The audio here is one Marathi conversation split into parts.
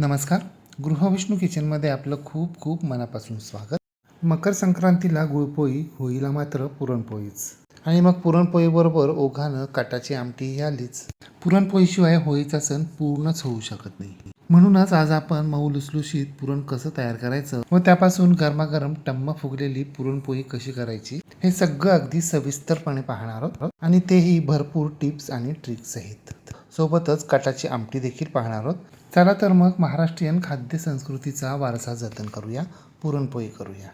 नमस्कार. गृहविष्णू किचनमध्ये आपलं खूप खूप मनापासून स्वागत. मकर संक्रांतीला गुळपोळी होईला मात्र पुरणपोळीच. आणि मग पुरणपोळीबरोबर ओघानं काटाची आमटी ही आलीच. पुरणपोळीशिवाय होळीचा सण पूर्णच होऊ शकत नाही. म्हणूनच आज आपण मऊ लुसलुशीत पुरण कसं तयार करायचं व त्यापासून गरमागरम टम्म फुगलेली पुरणपोळी कशी करायची हे सगळं अगदी सविस्तरपणे पाहणार आहोत. आणि तेही भरपूर टिप्स आणि ट्रिक्स आहेत सोबतच काटाची आमटी देखील पाहणार आहोत. चला तर मग महाराष्ट्रीयन खाद्य संस्कृतीचा वारसा जतन करूया पुरणपोळी करूया.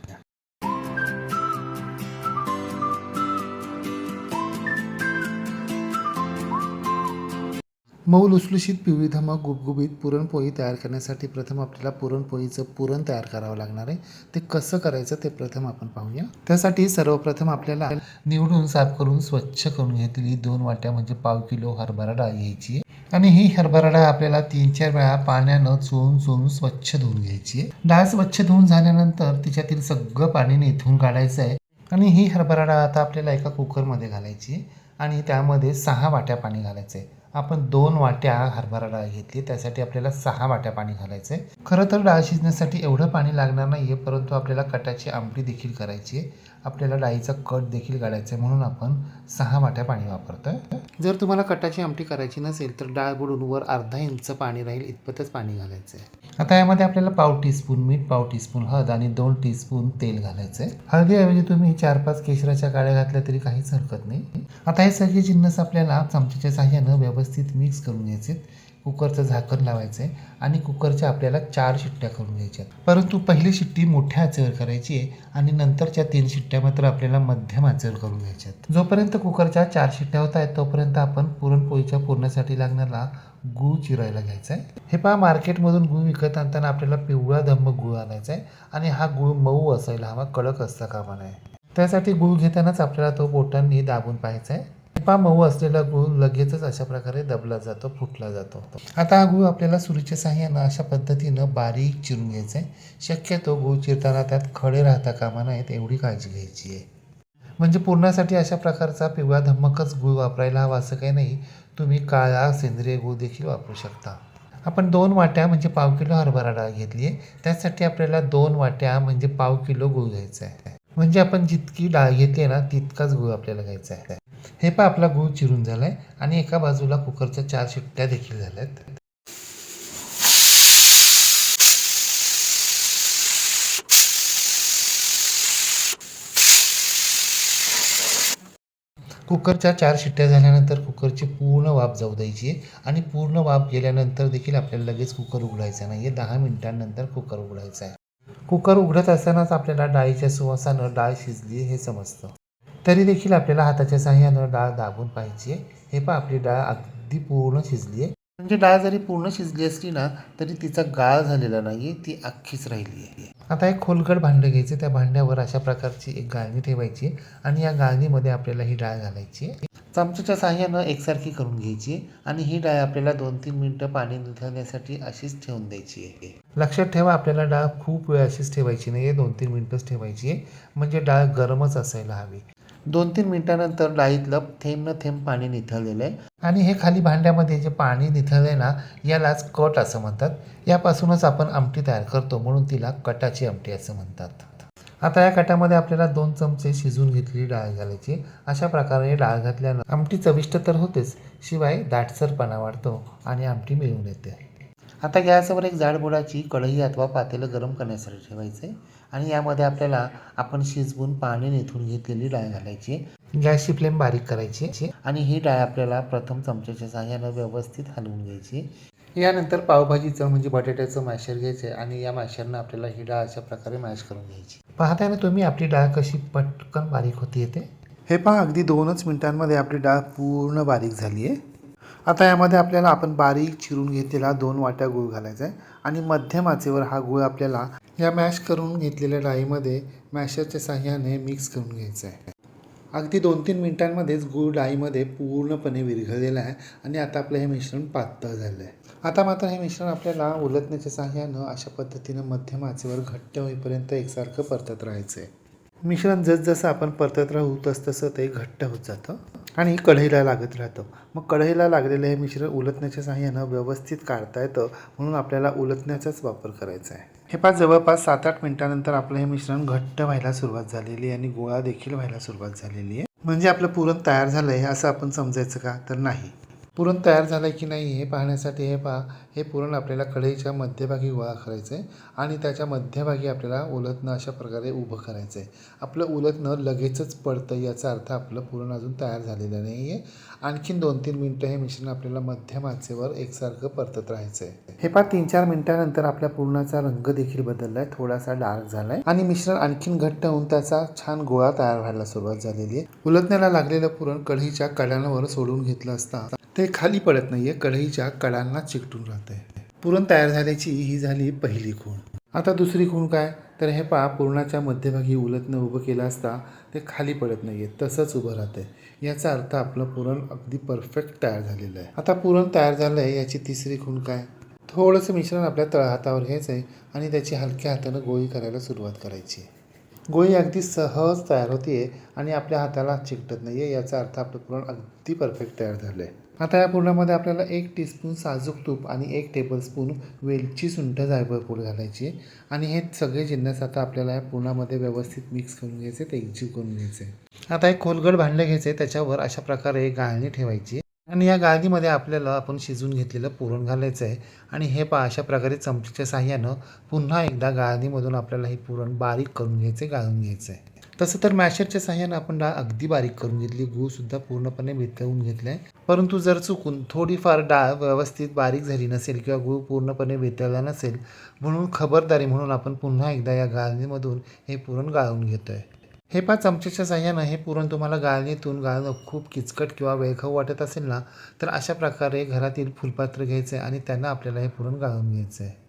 मऊ लुसलुशीत पिवळी धमक गुबगुबीत पुरणपोळी तयार करण्यासाठी प्रथम आपल्याला पुरणपोळीचं पुरण तयार करावं लागणार आहे. ते कसं करायचं ते प्रथम आपण पाहूया. त्यासाठी सर्वप्रथम आपल्याला निवडून साफ करून स्वच्छ करून घेतलेली दोन वाट्या म्हणजे पाव किलो हरभरा डाळ घ्यायची आणि ही हरभरा डाळ आपल्याला तीन चार वेळा पाण्यानं चोळून चोळून स्वच्छ धुवून घ्यायची आहे. डाळ स्वच्छ धुवून झाल्यानंतर तिच्यातील सगळं पाणी निथून काढायचं आहे. आणि ही हरभरा डाळ आता आपल्याला एका कुकरमध्ये घालायची आहे. आणि त्यामध्ये सहा वाट्या पाणी घालायचं आहे. आपण दोन वाट्या हरभरा डाळ घेतली. त्यासाठी आपल्याला सहा वाट्या पाणी घालायचं आहे खरं तर डाळ शिजण्यासाठी एवढं पाणी लागणार नाही आहे परंतु आपल्याला कटाची आमटी देखील करायची आहे आपल्याला डाळीचा कट देखील काढायचा आहे म्हणून आपण सहा वाट्या पाणी वापरतोय. जर तुम्हाला कटाची आमटी करायची नसेल तर डाळ बुडून वर अर्धा इंच पाणी राहील इतपतच पाणी घालायचं आहे आता यामध्ये आपल्याला पाव टीस्पून मीठ पाव टीस्पून हळद आणि दोन टीस्पून तेल घालायचं आहे हळदीऐवजी तुम्ही चार पाच केशराच्या काड्या घातल्या तरी काहीच हरकत नाही. आता हे सगळे जिन्नस आपल्याला चमच्याच्या साह्यानं व्यवस्थित मिक्स करून घ्यायचे कुकरचं झाकण लावायचं आहे आणि कुकरच्या आपल्याला चार शिट्ट्या करून घ्यायच्यात. परंतु पहिली शिट्टी मोठ्या आचेवर करायची आहे आणि नंतरच्या तीन शिट्ट्या मात्र आपल्याला मध्यम आचेवर करून घ्यायच्यात. जोपर्यंत कुकरच्या चार शिट्ट्या होत आहेत तोपर्यंत आपण पुरणपोळीच्या पुरण्यासाठी लागणारा गूळ चिरायला घ्यायचा आहे हे पहा मार्केटमधून गूळ विकत आणताना आपल्याला पिवळा दंब गूळ आणायचा आहे आणि हा गूळ मऊ असायला हवा कडक असता कामा नये. त्यासाठी गूळ घेतानाच आपल्याला तो बोटांनी दाबून पाहायचा आहे मऊ असलेला गूळ लगेचच अशा प्रकारे दबला जातो फुटला जातो. आता हा गूळ आपल्याला सुरीच्या साह्यानं अशा पद्धतीनं बारीक चिरून घ्यायचा आहे शक्यतो गूळ चिरताना त्यात खडे राहता कामा नाहीत एवढी काळजी घ्यायची आहे. म्हणजे पूर्णासाठी अशा प्रकारचा पिवळा धम्मकच गूळ वापरायला हवा असं काही नाही. तुम्ही काळा सेंद्रिय गूळ देखील वापरू शकता. आपण दोन वाट्या म्हणजे पाव किलो हरभरा डाळ घेतली आहे त्यासाठी आपल्याला दोन वाट्या म्हणजे पाव किलो गूळ घ्यायचा आहे म्हणजे आपण जितकी डाळ घेते ना तितकाच गूळ आपल्याला घ्यायचा आहे. हे पण आपला गूळ चिरून झाला आहे आणि एका बाजूला कुकरच्या चार शिट्ट्या देखील झाल्या आहेत कुकरच्या चार शिट्ट्या झाल्यानंतर कुकरची पूर्ण वाफ जाऊ द्यायची आहे आणि पूर्ण वाफ गेल्यानंतर देखील आपल्याला लगेच कुकर उघडायचा नाही आहे दहा मिनिटांनंतर कुकर उघडायचा आहे. कुकर उघडत असतानाच आपल्याला डाळीच्या सुवासानं डाळ शिजली हे समजतं. तरी देखील आपल्याला हाताच्या साह्यानं डाळ दाबून पाहिजे हे पण आपली डाळ अगदी पूर्ण शिजली आहे. म्हणजे डाळ जरी पूर्ण शिजली असली ना तरी तिचा गाळ झालेला नाही ती अख्खीच राहिली आहे. आता एक खोलगड भांडं घ्यायचं त्या भांड्यावर अशा प्रकारची एक गाळणी ठेवायची आणि या गाळणीमध्ये आपल्याला ही डाळ घालायची चमच्याच्या साह्यानं एकसारखी करून घ्यायची आणि ही डाळ आपल्याला दोन तीन मिनटं पाणी निथळण्यासाठी अशीच ठेवून द्यायची आहे. लक्षात ठेवा आपल्याला डाळ खूप वेळ अशीच ठेवायची नाही आहे दोन तीन मिनटंच ठेवायची आहे. म्हणजे डाळ गरमच असायला हवी. दोन तीन मिनिटानंतर डाळीतलं थेंब न थेंब पाणी निथळलेलं आहे. आणि हे खाली भांड्यामध्ये जे पाणी निथळलं आहे ना यालाच कट असं म्हणतात. यापासूनच आपण आमटी तयार करतो म्हणून तिला कटाची आमटी असं म्हणतात. आता या कटामध्ये आपल्याला दोन चमचे शिजून घेतलेली डाळ घालायची अशा प्रकारे डाळ घातल्यानं आमटी चविष्ट तर होतेच शिवाय दाटसरपणा वाढतो आणि आमटी मिळून येते. आता गॅसवर एक जाडबुडाची कढई अथवा पातेलं गरम करण्यासाठी ठेवायचं आहे आणि यामध्ये आपल्याला आपण शिजवून पाणी नेथून घेतलेली डाळ घालायची. गॅसची फ्लेम बारीक करायची. आणि ही डाळ आपल्याला प्रथम चमच्याच्या सहाय्यानं व्यवस्थित हलवून घ्यायची. यानंतर पावभाजीचं म्हणजे बटाट्याचं मॅशर घ्यायचं आहे आणि या मॅशरनं आपल्याला ही डाळ अशा प्रकारे मॅश करून घ्यायची. पाहताय ना तुम्ही आपली डाळ कशी पटकन बारीक होती येते? हे पहा अगदी दोनच मिनिटांमध्ये आपली डाळ पूर्ण बारीक झाली आहे आता यामध्ये आपल्याला आपण बारीक चिरून घेतलेला दोन वाट्या गूळ घालायचा आहे. आणि मध्यम आचेवर हा गूळ आपल्याला या मॅश करून घेतलेल्या डाळीमध्ये मॅशरच्या साह्याने मिक्स करून घ्यायचा आहे. अगदी दोन तीन मिनिटांमध्येच गूळ डाळीमध्ये पूर्णपणे विरघळलेला आहे आणि आता आपलं हे मिश्रण पातळ झालं आहे आता मात्र हे मिश्रण आपल्याला उलटण्याच्या साह्यानं अशा पद्धतीनं मध्यम आचेवर घट्ट होईपर्यंत एकसारखं परतत राहायचं आहे मिश्रण जसजसं आपण परतत राहू तसतसं ते घट्ट होत जातं आणि कढईला लागत राहतं. मग कढईला लागलेलं हे मिश्रण उलटण्याच्या साह्यानं व्यवस्थित काढता येतं म्हणून आपल्याला उलटण्याचाच वापर करायचा आहे. हे पाच जवळपास सात आठ मिनटानंतर आपलं हे मिश्रण घट्ट व्हायला सुरुवात झालेली आहे आणि गोळा देखील व्हायला सुरुवात झालेली आहे. म्हणजे आपलं पुरण तयार झालं आहे असं आपण समजायचं का? तर नाही. पुरण तयार झालं आहे की नाही हे पाहण्यासाठी हे पहा. हे पुरण आपल्याला कढईच्या मध्यभागी गोळा करायचं आहे आणि त्याच्या मध्यभागी आपल्याला उलटणं अशा प्रकारे उभं करायचं आहे आपलं उलटणं लगेचच पडतं याचा अर्थ आपलं पुरण अजून तयार झालेलं नाही आहे आणखीन दोन तीन मिनटं हे मिश्रण आपल्याला मध्यम आचेवर एकसारखं परतत राहायचं आहे हे पहा तीन चार मिनिटानंतर आपल्या पुरणाचा रंग देखील बदलला आहे थोडासा डार्क झाला आहे आणि मिश्रण आणखीन घट्ट होऊन त्याचा छान गोळा तयार व्हायला सुरुवात झालेली आहे. उलटण्याला लागलेलं पुरण कढईच्या कड्यांवर सोडून घेतलं असता ते खाली पडत नाहीये कढईच्या कडांना चिकटून राहते पुरण तयार झाल्याची ही झाली पहिली खूण. आता दुसरी खूण काय? तर हे पहा पुरणाच्या मध्यभागी उलटनं उभं केलं असता ते खाली पडत नाही आहे तसंच उभं राहते याचा अर्थ आपलं पुरण अगदी परफेक्ट तयार झालेलं आहे. आता पुरण तयार झालं आहे याची तिसरी खूण काय? थोडंसं मिश्रण आपल्या तळहातावर घ्यायचं आहे आणि त्याची हलक्या हातानं गोळी करायला सुरुवात करायची. आहे गोळी अगदी सहज तयार होते आणि आपल्या हाताला चिकटत नाही आहे याचा अर्थ आपलं पुरण अगदी परफेक्ट तयार झालं आहे आता या पुरणामध्ये आपल्याला एक टीस्पून साजूक तूप आणि एक टेबलस्पून वेलची सुंठ जायभर पूड घालायची आणि हे सगळे जिन्नस आता आपल्याला या पुरणामध्ये व्यवस्थित मिक्स करून घ्यायचे ते एकजीव करून घ्यायचे. आता एक खोलगड भांडलं घ्यायचं आहे त्याच्यावर अशा प्रकारे गाळणी ठेवायची. आणि या गाळणीमध्ये आपल्याला आपण शिजून घेतलेलं पुरण घालायचं आहे आणि हे पा अशा प्रकारे चमचीच्या साह्यानं पुन्हा एकदा गाळणीमधून आपल्याला हे पुरण बारीक करून घ्यायचं गाळून घ्यायचं आहे तसं तर मॅशरच्या साह्यानं आपण डाळ अगदी बारीक करून घेतली. गूळसुद्धा पूर्णपणे वितळून घेतला आहे परंतु जर चुकून थोडीफार डाळ व्यवस्थित बारीक झाली नसेल किंवा गूळ पूर्णपणे वितळला नसेल म्हणून खबरदारी म्हणून आपण पुन्हा एकदा या गाळणीमधून हे पुरण गाळून घेतो आहे हे पा चमच्याच्या साह्यानं हे पुरण तुम्हाला गाळणीतून गाळणं खूप किचकट किंवा वेळखाऊ वाटत असेल ना तर अशा प्रकारे घरातील फुलपात्र घ्यायचं आहे आणि त्यांना आपल्याला हे पुरण गाळून घ्यायचं आहे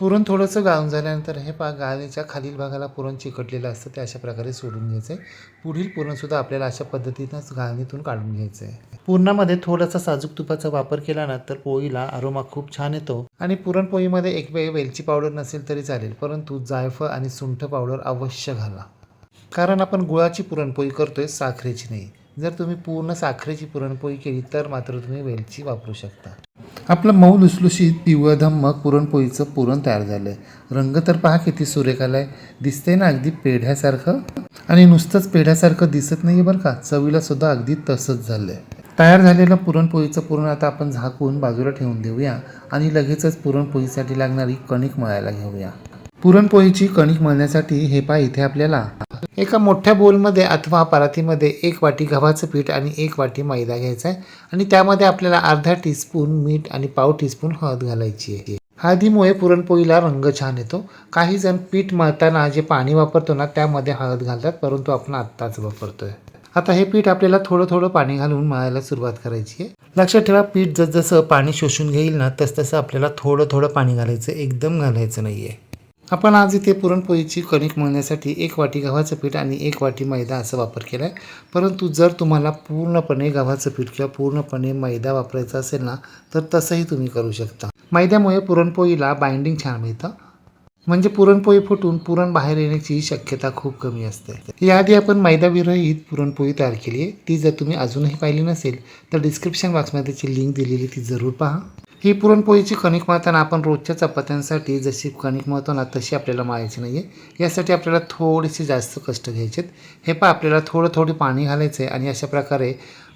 पुरण थोडंसं गाळून झाल्यानंतर हे पा गाळणीच्या खालील भागाला पुरण चिकटलेलं असतं ते अशा प्रकारे सोडून घ्यायचं आहे पुढील पुरणसुद्धा आपल्याला अशा पद्धतीनंच गाळणीतून काढून घ्यायचं आहे पुरणामध्ये थोडासा साजूक तुपाचा वापर केला ना तर पोळीला अरोमा खूप छान येतो. आणि पुरणपोळीमध्ये एक वेळ वेलची पावडर नसेल तरी चालेल परंतु जायफळ आणि सुंठ पावडर अवश्य घाला. कारण आपण गुळाची पुरणपोळी करतोय साखरेची नाही. जर तुम्ही पूर्ण साखरेची पुरणपोळी केली तर मात्र तुम्ही वेलची वापरू शकता. आपलं मऊ लुसलुशीत पिवळं धम्मक पुरणपोळीचं पुरण तयार झालंय. रंग तर पहा किती सुरेख आहे दिसतंय ना अगदी पेढ्यासारखं? आणि नुसतंच पेढ्यासारखं दिसत नाही बरं का? चवीला सुद्धा अगदी तसंच झालंय. तयार झालेलं पुरणपोळीचं पुरण आता आपण झाकून बाजूला ठेवून देऊया. आणि लगेचच पुरणपोळीसाठी लागणारी कणिक मळायला घेऊया. पुरणपोळीची कणिक मळण्यासाठी हे पा इथे आपल्याला. एका मोठ्या बोलमध्ये अथवा परातीमध्ये एक वाटी गव्हाचं पीठ आणि एक वाटी मैदा घ्यायचा आहे आणि त्यामध्ये आपल्याला अर्धा टीस्पून मीठ आणि पाव टीस्पून हळद घालायची आहे. हळदीमुळे पुरणपोळीला रंग छान येतो. काही जण पीठ मळताना जे पाणी वापरतो ना त्यामध्ये हळद घालतात परंतु आपण आत्ताच वापरतोय. आता हे पीठ आपल्याला थोडं थोडं पाणी घालून मळायला सुरुवात करायची आहे. लक्षात ठेवा पीठ जसजसं पाणी शोषून घेईल ना तसतसं आपल्याला थोडं थोडं पाणी घालायचं एकदम घालायचं नाही आहे आपण आज इथे पुरणपोळीची कणिक मळण्यासाठी एक वाटी गव्हाचं पीठ आणि एक वाटी मैदा असा वापर केला आहे परंतु जर तुम्हाला पूर्णपणे गव्हाचं पीठ किंवा पूर्णपणे मैदा वापरायचा असेल ना तर तसंही तुम्ही करू शकता. मैद्यामुळे पुरणपोळीला बाइंडिंग छान मिळतं. म्हणजे पुरणपोळी फुटून पुरण बाहेर येण्याची शक्यता खूप कमी असते. याआधी आपण मैदाविरहित पुरणपोळी तयार केली आहे. ती जर तुम्ही अजूनही पाहिली नसेल तर डिस्क्रिप्शन बॉक्समध्ये त्याची लिंक दिलेली ती जरूर पहा. ही पुरणपोळीची कणिक मळताना आपण रोजच्या चपात्यांसाठी जशी कणिक मळतो ना तशी आपल्याला मळायची नाही आहे यासाठी आपल्याला थोडेसे जास्त कष्ट घ्यायचे आहेत हे पहा आपल्याला थोडं थोडं पाणी घालायचं आहे आणि अशा प्रकारे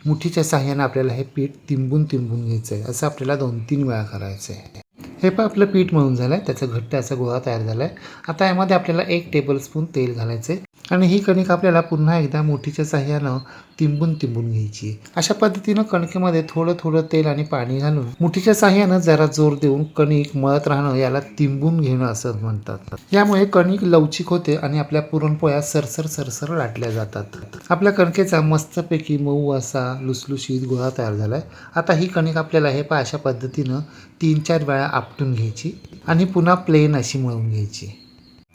मुठीच्या साह्यानं आपल्याला हे पीठ तिंबून तिंबून घ्यायचं आहे असं आपल्याला दोन तीन वेळा करायचं आहे हे पण आपलं पीठ मळून झालं आहे त्याचा घट्ट असा गोळा तयार झाला आहे आता यामध्ये आपल्याला एक टेबलस्पून तेल घालायचं आहे आणि ही कणिक आपल्याला पुन्हा एकदा मोठीच्या साह्यानं तिंबून तिंबून घ्यायची आहे. अशा पद्धतीनं कणकेमध्ये थोडं थोडं तेल आणि पाणी घालून मुठीच्या साह्यानं जरा जोर देऊन कणिक मळत राहणं याला तिंबून घेणं असं म्हणतात. यामुळे कणिक लवचिक होते आणि आपल्या पुरणपोळ्या सरसर सरसर लाटल्या जातात. आपल्या कणकेचा मस्तपैकी मऊ असा लुसलुशीत गोळा तयार झाला आहे आता ही कणिक आपल्याला हे पहा अशा पद्धतीनं तीन चार वेळा आपटून घ्यायची आणि पुन्हा प्लेन अशी मळून घ्यायची.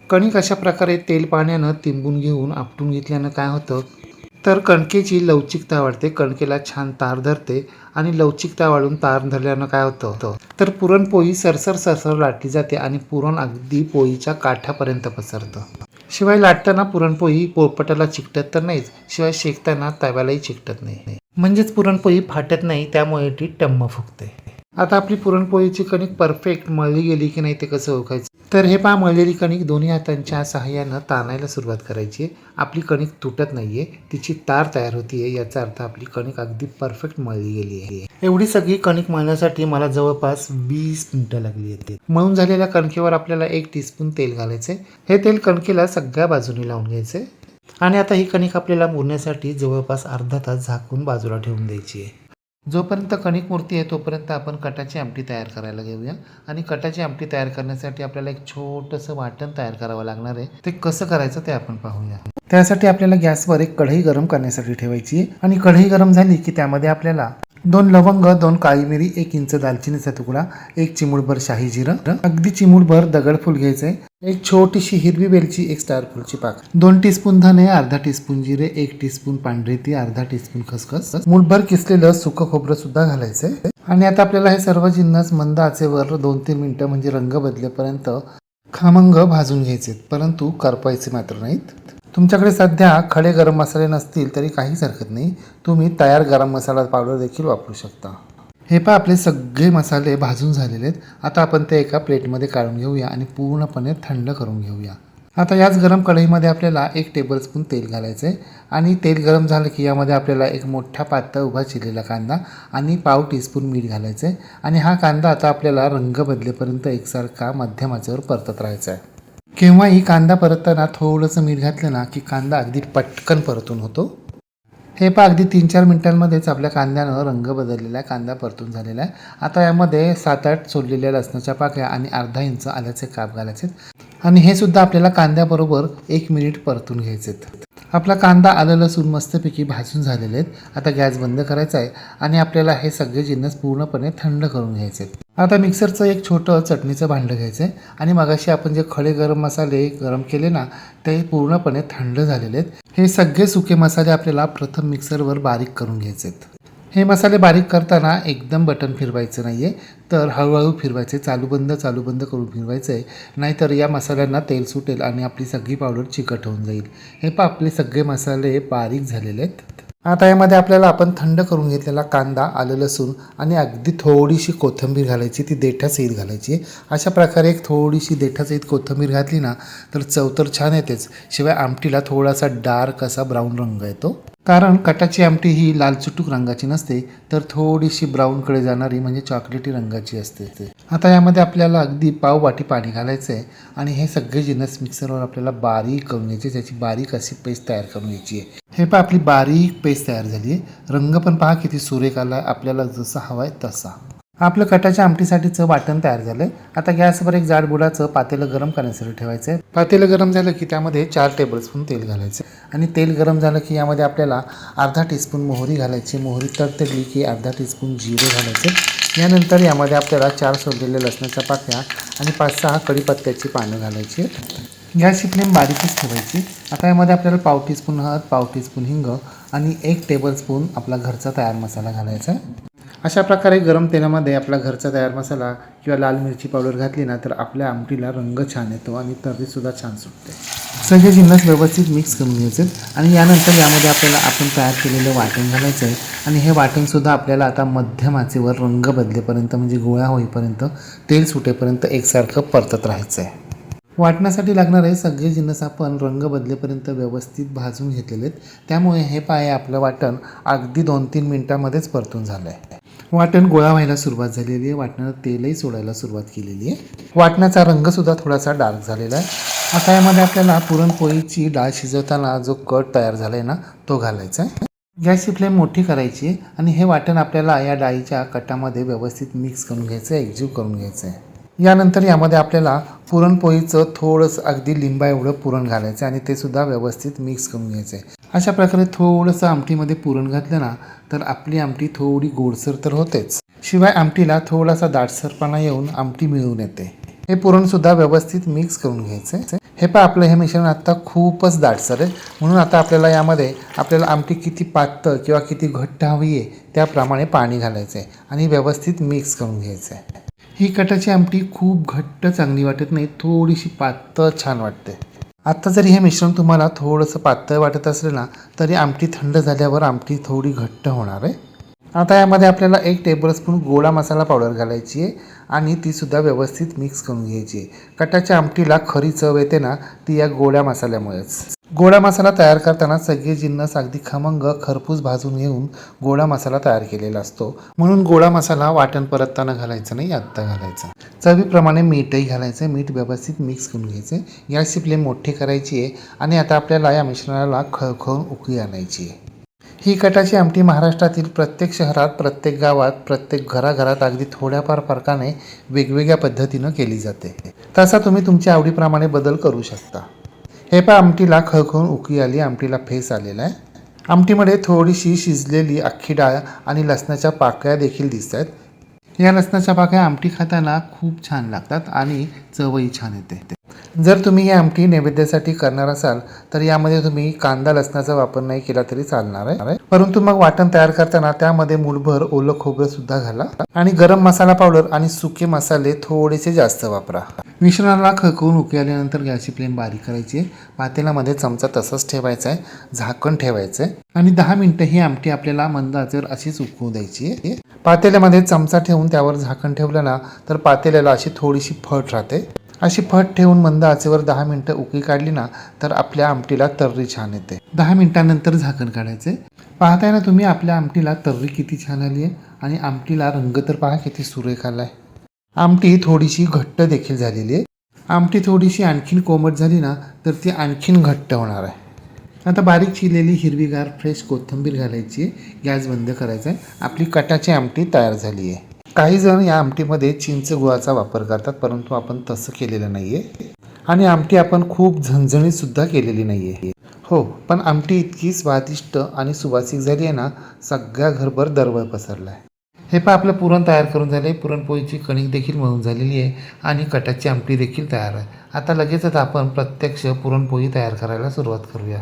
कणिक अशा प्रकारे तेल पाण्यानं तिंबून घेऊन आपटून घेतल्यानं काय होतं? तर कणकेची लवचिकता वाढते कणकेला छान तार धरते आणि लवचिकता वाढून तार धरल्यानं काय होतं? तर पुरणपोळी सरसर सरसर लाटली जाते आणि पुरण अगदी पोळीच्या काठापर्यंत पसरतं. शिवाय लाटताना पुरणपोळी पोळपटाला चिकटत तर नाहीच शिवाय शेकताना तव्यालाही चिकटत नाही. म्हणजेच पुरणपोळी फाटत नाही त्यामुळे ती टम्म फुगते. आता आपली पुरणपोळीची कणिक परफेक्ट मळली गेली की नाही ते कसं ओळखायचं? तर हे पहा मळलेली कणिक दोन्ही हातांच्या सहाय्यानं ताणायला सुरुवात करायची आपली कणिक तुटत नाहीये तिची तार तयार होतीये याचा अर्थ आपली कणिक अगदी परफेक्ट मळली गेली आहे. एवढी सगळी कणिक मळण्यासाठी मला जवळपास वीस मिनटं लागली होती मळून झालेल्या कणकेवर आपल्याला एक टीस्पून तेल घालायचे हे तेल कणकेला सगळ्या बाजूने लावून घ्यायचे आणि आता ही कणिक आपल्याला मुरण्यासाठी जवळपास अर्धा तास झाकून बाजूला ठेवून द्यायची आहे. जोपर्यंत कणिक मूर्ती आहे तोपर्यंत आपण कटाची आमटी तयार करायला घेऊया. आणि कटाची आमटी तयार करण्यासाठी आपल्याला एक छोटंसं वाटण तयार करावं लागणार आहे. ते कसं करायचं ते आपण पाहूया. त्यासाठी आपल्याला गॅसवर एक कढई गरम करण्यासाठी ठेवायची आणि कढई गरम झाली की त्यामध्ये आपल्याला दोन लवंग दोन काळी मिरी एक इंच दालचिनीचा तुकडा एक चिमूटभर शाही जिरं. अगदी चिमूटभर दगडफूल घ्यायचंय. एक छोटीशी हिरवी वेलची एक स्टार फुलची पाक. दोन टीस्पून धने अर्धा टीस्पून जिरे एक टीस्पून पांढरी ती अर्धा टीस्पून खसखस. मुठभर किसलेलं सुकं खोबरं सुद्धा घालायचंय. आणि आता आपल्याला हे सर्व जिन्नस मंद आचेवर दोन तीन मिनिटं म्हणजे रंग बदलेपर्यंत खमंग भाजून घ्यायचे परंतु करपायचे मात्र नाहीत. तुमच्याकडे सध्या खडे गरम मसाले नसतील तरी काहीच हरकत नाही. तुम्ही तयार गरम मसाला पावडर देखील वापरू शकता. हे पहा आपले सगळे मसाले भाजून झालेले आहेत. आता आपण ते एका प्लेटमध्ये काढून घेऊया आणि पूर्णपणे थंड करून घेऊया. आता याच गरम कढईमध्ये आपल्याला एक टेबलस्पून तेल घालायचं आहे. आणि तेल गरम झालं की यामध्ये आपल्याला एक मोठा पातळ उभा चिरलेला कांदा आणि पाव टीस्पून मीठ घालायचं आहे. आणि हा कांदा आता आपल्याला रंग बदलेपर्यंत एकसारखा मध्यम परतत राहायचा आहे. केव्हाही कांदा परतताना थोडंसं मीठ घातलं ना की कांदा अगदी पटकन परतून होतो. हे पहा अगदी तीन चार मिनटांमध्येच आपल्या कांद्यानं रंग बदललेला आहे कांदा परतून झालेला आहे. आता यामध्ये सात आठ सोडलेल्या लसणाच्या पाकळ्या आणि अर्धा इंच आल्याचे काप घालायचे आणि हे सुद्धा आपल्याला कांद्याबरोबर एक मिनिट परतून घ्यायचे आपला कांदा आलं लसूण मस्तपैकी भाजून झालेले आहेत. आता गॅस बंद करायचा आहे आणि आपल्याला हे सगळे जिन्नस पूर्णपणे थंड करून घ्यायचे आहेत. आता मिक्सरचं एक छोटं चटणीचं भांडं घ्यायचं आहे आणि मगाशी आपण जे खडे गरम मसाले गरम केले ना ते पूर्णपणे थंड झालेले आहेत. हे सगळे सुके मसाले आपल्याला प्रथम मिक्सरवर बारीक करून घ्यायचे आहेत. हे मसाले बारीक करताना एकदम बटन फिरवायचं नाही आहे तर हळूहळू फिरवायचे चालू बंद चालू बंद करून फिरवायचं. आहे नाहीतर या मसाल्यांना तेल सुटेल आणि आपली सगळी पावडर चिकट होऊन जाईल. हे पा आपले सगळे मसाले बारीक झालेले आहेत. आता यामध्ये आपल्याला आपण थंड करून घेतलेला कांदा आलं लसूण आणि अगदी थोडीशी कोथिंबीर घालायची ती देठासहित घालायची. अशा प्रकारे एक थोडीशी देठासहित कोथिंबीर घातली ना तर चव तर छान येतेच. शिवाय आमटीला थोडासा डार्क असा ब्राऊन रंग येतो. कारण कटाची आमटी ही लाल चुटूक रंगाची नसते तर थोडीशी ब्राऊनकडे जाणारी म्हणजे चॉकलेटी रंगाची असते आता यामध्ये आपल्याला अगदी पाव वाटी पाणी घालायचं आहे आणि हे सगळे जिन्नस मिक्सरवर आपल्याला बारीक करून घ्यायचे त्याची बारीक अशी पेस्ट तयार करून घ्यायची आहे. हे पहा आपली बारीक पेस्ट तयार झाली आहे. रंग पण पहा किती सुरेख आला आपल्याला जसा हवा आहे तसा. आपलं कटाच्या आमटीसाठीचं वाटण तयार झालं आहे आता गॅसवर एक जाड बुडाचं पातेलं गरम करण्यासाठी ठेवायचं आहे पातेलं गरम झालं की त्यामध्ये चार टेबलस्पून तेल घालायचं. आणि तेल गरम झालं की यामध्ये आपल्याला अर्धा टीस्पून मोहरी घालायची. मोहरी तडतडली की अर्धा टीस्पून जिरे घालायचे. यानंतर यामध्ये आपल्याला चार सोडलेल्या लसणाच्या पाकळ्या आणि पाच सहा कढीपत्त्याची पानं घालायची. गॅसची फ्लेम बारीकच ठेवायची. आता यामध्ये आपल्याला पाव टीस्पून हळद पाव टीस्पून हिंग आणि एक टेबलस्पून आपला घरचा तयार मसाला घालायचा. आहे अशा प्रकारे गरम तेलामध्ये आपला घरचा तयार मसाला किंवा लाल मिरची पावडर घातली ना तर आपल्या आमटीला रंग छान येतो आणि तर्रीसुद्धा छान सुटते. सगळे जिन्नस व्यवस्थित मिक्स करून घ्यायचे आणि यानंतर यामध्ये आपल्याला आपण तयार केलेलं वाटण घालायचं आहे. आणि हे वाटणसुद्धा आपल्याला आता मध्यम आचेवर रंग बदलेपर्यंत म्हणजे गोळा होईपर्यंत तेल सुटेपर्यंत एकसारखं परतत राहायचं आहे. वाटण्यासाठी लागणारे सगळे जिन्नस आपण रंग बदलेपर्यंत व्यवस्थित भाजून घेतलेले आहेत. त्यामुळे हे पाय आपलं वाटण अगदी दोन तीन मिनटामध्येच परतून झालं आहे वाटण गोळा व्हायला सुरुवात झालेली आहे. वाटणानं तेलही सोडायला सुरुवात केलेली आहे. वाटण्याचा रंगसुद्धा थोडासा डार्क झालेला आहे. आता यामध्ये आपल्याला पुरणपोळीची डाळ शिजवताना जो कट तयार झाला आहे ना तो घालायचा आहे. गॅसची फ्लेम मोठी करायची आहे आणि हे वाटण आपल्याला या डाळीच्या कटामध्ये व्यवस्थित मिक्स करून घ्यायचं आहे एकजीव करून घ्यायचं आहे. यानंतर यामध्ये आपल्याला पुरणपोळीचं थोडंसं अगदी लिंबा एवढं पुरण घालायचं आणि ते सुद्धा व्यवस्थित मिक्स करून घ्यायचं आहे. अशा प्रकारे थोडंसं आमटीमध्ये पुरण घातलं ना तर आपली आमटी थोडी गोडसर तर होतेच. शिवाय आमटीला थोडासा दाटसरपणा येऊन आमटी मिळून येते. हे पुरणसुद्धा व्यवस्थित मिक्स करून घ्यायचं हे पण आपलं हे मिश्रण आता खूपच दाटसर आहे. म्हणून आता आपल्याला यामध्ये आपल्याला आमटी किती पातळ किंवा किती घट्ट हवी आहे त्याप्रमाणे पाणी घालायचं आहे आणि व्यवस्थित मिक्स करून घ्यायचं आहे. ही कटाची आमटी खूप घट्ट चांगली वाटत नाही थोडीशी पातळ छान वाटते. आत्ता जरी हे मिश्रण तुम्हाला थोडंसं पातळ वाटत असलं ना तरी आमटी थंड झाल्यावर आमटी थोडी घट्ट होणार आहे. आता यामध्ये आपल्याला एक टेबलस्पून गोडा मसाला पावडर घालायची आहे आणि तीसुद्धा व्यवस्थित मिक्स करून घ्यायची आहे. कटाच्या आमटीला खरी चव येते ना ती या गोड्या मसाल्यामुळेच. गोडा मसाला तयार करताना सगळे जिन्नस अगदी खमंग खरपूस भाजून घेऊन गोडा मसाला तयार केलेला असतो. म्हणून गोडा मसाला वाटण परतताना घालायचं नाही आत्ता घालायचा. चवीप्रमाणे मीठही घालायचं मीठ व्यवस्थित मिक्स करून घ्यायचं. गॅसची फ्लेम मोठी करायची आहे आणि आता आपल्याला या मिश्रणाला खळखळून उकळी आणायची आहे. ही कटाची आमटी महाराष्ट्रातील प्रत्येक शहरात प्रत्येक गावात प्रत्येक घराघरात अगदी थोड्याफार फरकाने वेगवेगळ्या पद्धतीनं केली जाते. तसा तुम्ही तुमच्या आवडीप्रमाणे बदल करू शकता. हे पहा आमटीला खळखळून उकळी आली आमटीला फेस आलेला आहे. आमटीमध्ये थोडीशी शिजलेली अख्खी डाळ आणि लसणाच्या पाकळ्या देखील दिसत आहेत या लसणाच्या पाकळ्या आमटी खाताना खूप छान लागतात आणि चवही छान येते. जर तुम्ही ही आमटी नैवेद्यासाठी करणार असाल तर यामध्ये तुम्ही कांदा लसणाचा वापर नाही केला तरी चालणार आहे. परंतु मग वाटण तयार करताना त्यामध्ये मूलभर ओलं खोबरं सुद्धा घाला. आणि गरम मसाला पावडर आणि सुके मसाले थोडेसे जास्त वापरा. मिश्रणाला खकवून उकळी आल्यानंतर गॅसची फ्लेम बारीक करायची आहे. पातेल्यामध्ये चमचा तसंच ठेवायचा आहे. झाकण ठेवायचं आहे. आणि दहा मिनटं ही आमटी आपल्याला मंद आचेवर अशीच उकळू द्यायची आहे. पातेल्यामध्ये चमचा ठेवून त्यावर झाकण ठेवलं ना तर पातेल्याला अशी थोडीशी फट राहते. अशी फट ठेवून मंद आचेवर दहा मिनटं उकळी काढली ना तर आपल्या आमटीला तर्री छान येते. दहा मिनटानंतर झाकण काढायचे. पाहताय ना तुम्ही आपल्या आमटीला तर्री किती छान आली आहे आणि आमटीला रंग तर पहा किती सुरेख आला आहे. आमटी थोडीशी घट्ट देखील झालेली आहे. आमटी थोडीशी आणखीन कोमट झाली ना तर ती आणखीन घट्ट होणार आहे. आता बारीक चिरलेली हिरवीगार फ्रेश कोथिंबीर घालायची गॅस बंद करायचा आहे. आपली कटाची आमटी तयार झाली आहे. काही जण या आमटीमध्ये चिंच गुळाचा वापर करतात परंतु आपण तसं केलेलं नाही आहे आणि आमटी आपण खूप झणझणीत सुद्धा केलेली नाही आहे हो पण आमटी इतकी स्वादिष्ट आणि सुवासिक झाली आहे ना सगळ्या घरभर दरवळ पसरला आहे हे पहा आपलं पुरण तयार करून झालं आहे पुरणपोळीची कणिक देखील मळून झालेली आहे आणि कटाची आमटी देखील तयार आहे. आता लगेचच आपण प्रत्यक्ष पुरणपोळी तयार करायला सुरुवात करूया.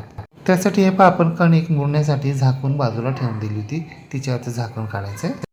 त्यासाठी हे पहा आपण कणिक मुरण्यासाठी झाकून बाजूला ठेवून दिली होती. तिच्यावरचं झाकण काढायचं आहे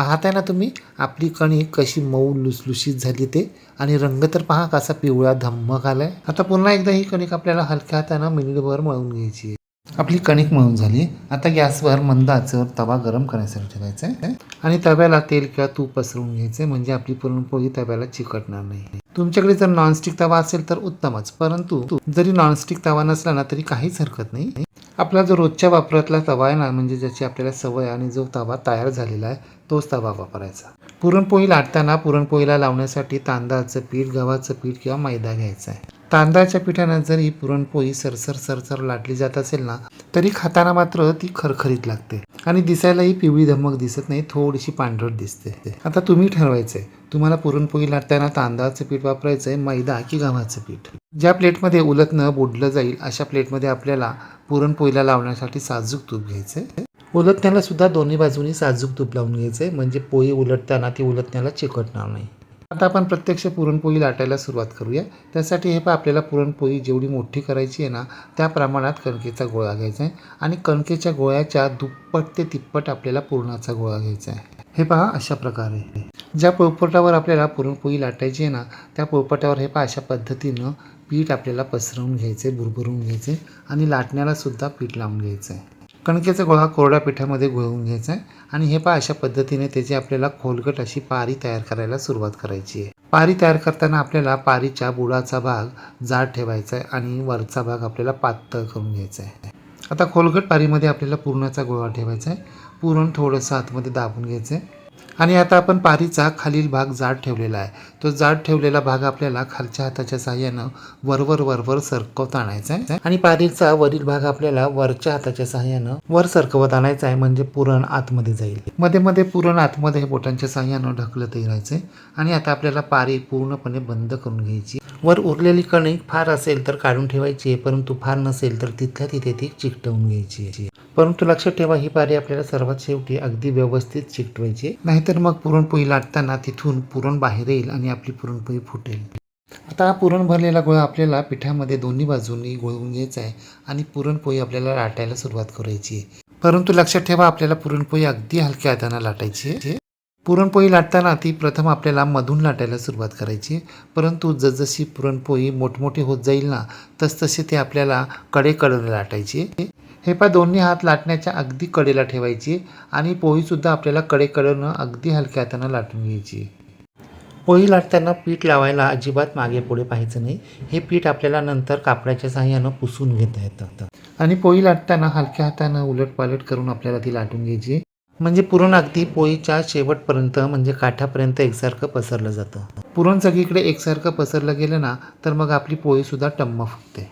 पाहताय ना तुम्ही? आपली कणिक कशी मऊ लुसलुशीत झाली ते. आणि रंग तर पहा कसा पिवळा धम्मक आलाय. आता पुन्हा एकदा ही कणिक आपल्याला हलक्या हातानं मिनिटभर मळून घ्यायची आपली कणिक मळून झाली. आता गॅसवर मंद आचेवर तवा गरम करण्यासाठी ठेवायचा आहे आणि तव्याला तेल किंवा तूप पसरवून घ्यायचं म्हणजे आपली पुरणपोळी तव्याला चिकटणार नाही. तुमच्याकडे जर नॉनस्टिक तवा असेल तर उत्तमच. परंतु जरी नॉनस्टिक तवा नसला ना तरी काहीच हरकत नाही. आपला जो रोजच्या वापरातला तवा आहे ना म्हणजे ज्याची आपल्याला सवय आणि जो तवा तयार झालेला आहे तोच तवा वापरायचा. पुरणपोळी लाटताना पुरणपोळीला लावण्यासाठी तांदळाचं पीठ गव्हाचं पीठ किंवा मैदा घ्यायचा आहे. तांदळाच्या पिठानं जरी पुरणपोळी सरसर सरसर लाटली जात असेल ना तरी खाताना मात्र ती खरखरीत लागते. आणि दिसायलाही पिवळी धमक दिसत नाही थोडीशी पांढरट दिसते. आता तुम्ही ठरवायचंय. तुम्हाला पुरणपोळी लाटताना तांदळाचं पीठ वापरायचंय मैदा की गव्हाचं पीठ? ज्या प्लेटमध्ये उलटणं बुडलं जाईल अशा प्लेटमध्ये आपल्याला पुरणपोळीला लावण्यासाठी साजूक तूप घ्यायचंय. उलटण्याला सुद्धा दोन्ही बाजूनी साजूक तूप लावून घ्यायचंय. म्हणजे पोळी उलटताना ती उलटण्याला चिकटणार नाही. आता आपण प्रत्यक्ष पुरणपोळी लाटायला सुरुवात करूया. त्यासाठी हे पहा आपल्याला पुरणपोळी जेवढी मोठी करायची आहे ना त्या प्रमाणात कणकेचा गोळा घ्यायचा आहे आणि कणकेच्या गोळ्याच्या दुप्पट ते तिप्पट आपल्याला पुरणाचा गोळा घ्यायचा आहे. हे पहा अशा प्रकारे. ज्या पोळपटावर आपल्याला पुरणपोळी लाटायची आहे ना त्या पोळपटावर हे पहा अशा पद्धतीनं पीठ आपल्याला पसरवून घ्यायचं आहे बुरबुरून घ्यायचं आहे आणि लाटण्याला सुद्धा पीठ लावून घ्यायचं आहे. कणकेचा गोळा कोरड्या पिठामध्ये घोळवून घ्यायचा आहे. आणि हे पहा अशा पद्धतीने त्याची आपल्याला खोलगट अशी पारी तयार करायला सुरुवात करायची आहे. पारी तयार करताना आपल्याला पारीच्या बुडाचा भाग जाड ठेवायचा आहे आणि वरचा भाग आपल्याला पातळ करून घ्यायचा आहे. आता खोलगट पारीमध्ये आपल्याला पुरणाचा गोळा ठेवायचा आहे. पुरण थोडंसं आतमध्ये दाबून घ्यायचं आहे. आणि आता आपण पारीचा खालील भाग जाड ठेवलेला आहे. तो जाड ठेवलेला भाग आपल्याला खालच्या हाताच्या साह्यानं वरवर वरवर सरकवत आणायचा आहे. आणि पारीचा वरील भाग आपल्याला वरच्या हाताच्या साह्यानं वर सरकवत आणायचा आहे म्हणजे पुरण आतमध्ये जाईल. मध्ये मध्ये पुरण आतमध्ये बोटांच्या साह्यानं ढकलतही राहायचं आणि आता आपल्याला पारी पूर्णपणे बंद करून घ्यायची. वर उरलेली कणिक फार असेल तर काढून ठेवायची आहे परंतु फार नसेल तर तिथल्या तिथे ती चिकटवून घ्यायची परंतु लक्षात ठेवा ही पारी आपल्याला सर्वात शेवटी अगदी व्यवस्थित चिकटवायची नाहीतर मग पुरणपोळी लाटताना तिथून पुरण बाहेर येईल आणि आपली पुरणपोळी फुटेल. आता हा पुरण भरलेला गोळा आपल्याला पिठामध्ये दोन्ही बाजूंनी गोळवून घ्यायचा आहे आणि पुरणपोळी आपल्याला लाटायला सुरुवात करायची आहे. परंतु लक्षात ठेवा आपल्याला पुरणपोळी अगदी हलक्या हाताने लाटायची आहे. पुरणपोळी लाटताना ती प्रथम आपल्याला मधून लाटायला सुरुवात करायची. परंतु जसजशी पुरणपोळी मोठमोठी होत जाईल ना तसतसे ते आपल्याला कडेकडे लाटायची. हे पा दोन्ही हात लाटण्याच्या अगदी कडेला ठेवायची आणि पोळीसुद्धा आपल्याला कडेकडनं अगदी हलक्या हातानं लाटून घ्यायची. पोळी लाटताना पीठ लावायला अजिबात मागे पुढे पाहायचं नाही. हे पीठ आपल्याला नंतर कापडाच्या साहाय्यानं पुसून घेता येतं. आणि पोळी लाटताना हलक्या हातानं उलटपालट करून आपल्याला ती लाटून घ्यायची. म्हणजे पुरण अगदी पोळीच्या शेवटपर्यंत म्हणजे काठापर्यंत एकसारखं पसरलं जातं. पुरण सगळीकडे एकसारखं पसरलं गेलं ना तर मग आपली पोळीसुद्धा टम्म फुगते.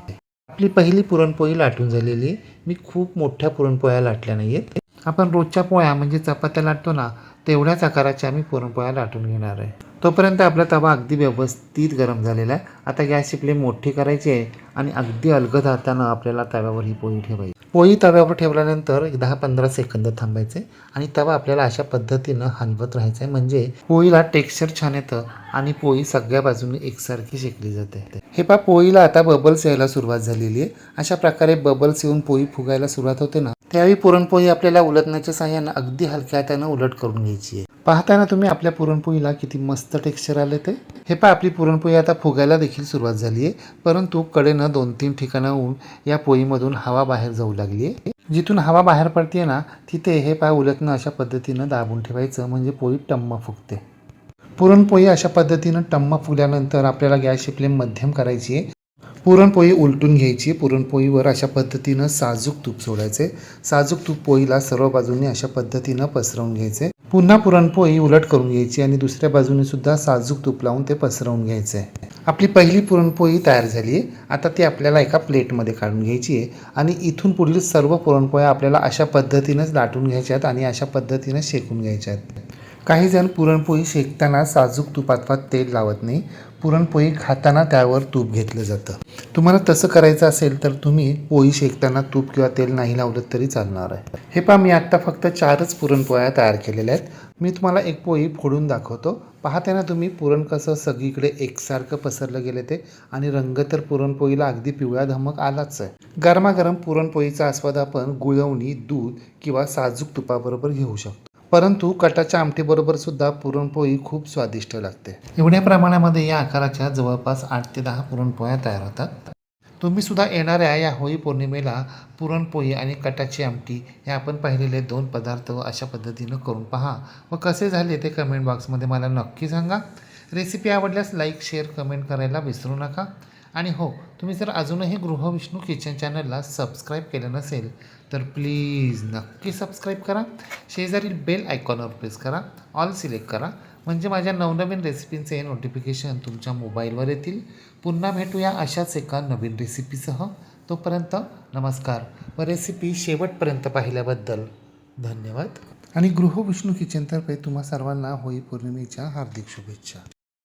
आपली पहिली पुरणपोळी लाटून झालेली. मी खूप मोठ्या पुरणपोळ्या लाटल्या नाही आहेत आपण रोजच्या पोळ्या म्हणजे चपात्या लाटतो ना तेवढ्याच आकाराच्या आम्ही पुरणपोळ्या लाटून घेणार आहे. तोपर्यंत आपला तवा अगदी व्यवस्थित गरम झालेला आहे. आता गॅसची फ्लेम मोठी करायची आहे आणि अगदी अलगद हातानं आपल्याला तव्यावर ही पोळी ठेवायची. पोळी तव्यावर ठेवल्यानंतर एक दहा पंधरा सेकंद थांबायचे आणि तवा आपल्याला अशा पद्धतीनं हलवत राहायचं आहे. म्हणजे पोळीला टेक्स्चर छान येतं आणि पोळी सगळ्या बाजूने एकसारखी शेकली जाते. हे पा पोळीला आता बबल्स यायला सुरुवात झालेली आहे. अशा प्रकारे बबल्स येऊन पोळी फुगायला सुरुवात होते ना त्यावेळी पुरणपोळी आपल्याला उलटण्याच्या साह्यानं अगदी हलक्या हातानं उलट करून घ्यायची आहे. पाहताना तुम्ही आपल्या पुरणपोळीला किती मस्त टेक्स्चर आले ते. हे पा आपली पुरणपोळी आता फुगायला देखील सुरुवात झाली आहे. परंतु कडेनं दोन तीन ठिकाणाहून या पोळीमधून हवा बाहेर जाऊ लागली आहे. जिथून हवा बाहेर पडते ना तिथे हे पाय उलटणं अशा पद्धतीनं दाबून ठेवायचं म्हणजे पोळी टम्म फुगते. पुरणपोळी अशा पद्धतीनं टम्म फुगल्यानंतर आपल्याला गॅसची फ्लेम मध्यम करायची आहे. पुरणपोळी उलटून घ्यायची. पुरणपोळीवर अशा पद्धतीनं साजूक तूप सोडायचे. साजूक तूप पोळीला सर्व बाजूंनी अशा पद्धतीनं पसरवून घ्यायचे. पुन्हा पुरणपोळी उलट करून घ्यायची आणि दुसऱ्या बाजूने सुद्धा साजूक तूप लावून ते पसरवून घ्यायचे. आपली पहिली पुरणपोळी तयार झाली. आहे आता ती आपल्याला एका प्लेटमध्ये काढून घ्यायची आहे आणि इथून पुढील सर्व पुरणपोळ्या आपल्याला अशा पद्धतीनंच लाटून घ्यायच्या आहेत आणि अशा पद्धतीनं शेकून घ्यायच्या आहेत. काही जण पुरणपोळी शेकताना साजूक तूप अथवा तेल लावत नाही. पुरणपोळी खाताना त्यावर तूप घेतलं जातं. तुम्हाला तसं करायचं असेल तर तुम्ही पोळी शेकताना तूप किंवा तेल नाही लावलं तरी चालणार आहे. हे पहा मी आत्ता फक्त चारच पुरणपोळ्या तयार केलेल्या आहेत. मी तुम्हाला एक पोळी फोडून दाखवतो. पाहताना तुम्ही पुरण कसं सगळीकडे एकसारखं पसरलं गेले ते आणि रंग तर पुरणपोळीला अगदी पिवळा धमक आलाच आहे. गरमागरम पुरणपोळीचा आस्वाद आपण गुळवणी दूध किंवा साजूक तुपाबरोबर घेऊ शकतो. परंतु कटाच्या आमटीबरोबरसुद्धा पुरणपोळी खूप स्वादिष्ट लागते. एवढ्या प्रमाणामध्ये या आकाराच्या जवळपास आठ ते दहा पुरणपोळ्या तयार होतात. तुम्ही सुद्धा येणाऱ्या या होळी पौर्णिमेला पुरणपोळी आणि कटाची आमटी हे आपण पाहिलेले दोन पदार्थ अशा पद्धतीनं करून पहा. व कसे झाले ते कमेंट बॉक्समध्ये मला नक्की सांगा. रेसिपी आवडल्यास लाईक शेअर कमेंट करायला विसरू नका. आणि हो तुम्ही जर अजूनही गृहविष्णू किचन चॅनलला सबस्क्राईब केलं नसेल तर प्लीज नक्की सबस्क्राईब करा. शेजारील बेल आयकॉनवर प्रेस करा. ऑल सिलेक्ट करा. म्हणजे माझ्या नवनवीन रेसिपींचे नोटिफिकेशन तुमच्या मोबाईलवर येतील. पुन्हा भेटूया अशाच एका नवीन रेसिपीसह तोपर्यंत नमस्कार. व रेसिपी शेवटपर्यंत पाहिल्याबद्दल धन्यवाद. आणि गृहविष्णू किचनतर्फे तुम्हा सर्वांना होळी पौर्णिमेच्या हार्दिक शुभेच्छा.